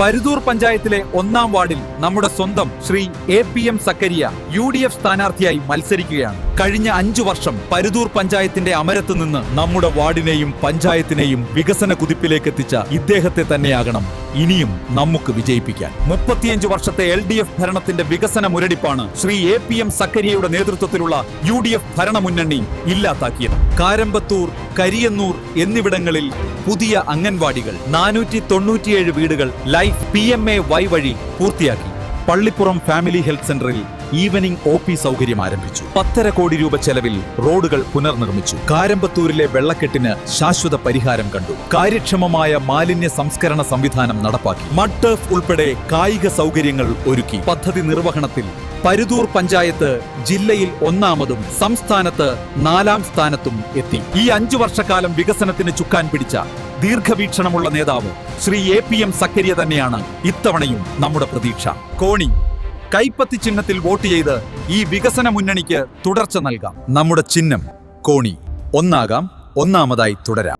പരുതൂർ പഞ്ചായത്തിലെ ഒന്നാം വാർഡിൽ നമ്മുടെ സ്വന്തം Shri A P M Zakariya U D F സ്ഥാനാർത്ഥിയായി മത്സരിക്കുകയാണ്. കഴിഞ്ഞ അഞ്ചു വർഷം പരുതൂർ പഞ്ചായത്തിന്റെ അമരത്ത് നിന്ന് നമ്മുടെ വാർഡിനെയും പഞ്ചായത്തിനെയും വികസന കുതിപ്പിലേക്ക് എത്തിച്ച ഇദ്ദേഹത്തെ തന്നെയാകണം. ഇനിയും നമുക്ക് വിജയിപ്പിക്കാൻ. മുപ്പത്തിയഞ്ച് വർഷത്തെ എൽ ഡി എഫ് ഭരണത്തിന്റെ വികസന മുരടിപ്പാണ് ശ്രീ എ പി എം സക്കരിയയുടെ നേതൃത്വത്തിലുള്ള യു ഡി എഫ് ഭരണമുന്നണി ഇല്ലാതാക്കിയത്. കാരമ്പത്തൂർ കരിയന്നൂർ എന്നിവിടങ്ങളിൽ പുതിയ അംഗൻവാടികൾ നാനൂറ്റി തൊണ്ണൂറ്റിയേഴ് വീടുകൾ life P M A Y വഴി പൂർത്തിയാക്കി. പള്ളിപ്പുറം ഫാമിലി ഹെൽത്ത് സെന്ററിൽ ഈവനിംഗ് ഒ പി സൗകര്യം ആരംഭിച്ചു. പത്തര കോടി രൂപ ചെലവിൽ റോഡുകൾ പുനർനിർമ്മിച്ചു. കാരമ്പത്തൂരിലെ വെള്ളക്കെട്ടിന് ശാശ്വത പരിഹാരം കണ്ടു. കാര്യക്ഷമമായ മാലിന്യ സംസ്കരണ സംവിധാനം നടപ്പാക്കി. മഡ് ടർഫ് ഉൾപ്പെടെ കായിക സൗകര്യങ്ങൾ ഒരുക്കി. പദ്ധതി നിർവഹണത്തിൽ പരുതൂർ പഞ്ചായത്ത് ജില്ലയിൽ ഒന്നാമതും സംസ്ഥാനത്ത് നാലാം സ്ഥാനത്തും എത്തി. ഈ അഞ്ചു വർഷക്കാലം വികസനത്തിന് ചുക്കാൻ പിടിച്ച ദീർഘവീക്ഷണമുള്ള നേതാവ് Shri A P M Zakariya തന്നെയാണ് ഇത്തവണയും നമ്മുടെ പ്രതീക്ഷ. കോണി കൈപ്പത്തി ചിഹ്നത്തിൽ വോട്ട് ചെയ്ത് ഈ വികസന മുന്നണിക്ക് തുടർച്ച നൽകാം. നമ്മുടെ ചിഹ്നം കോണി. ഒന്നാകാം ഒന്നാമതായി തുടരാം.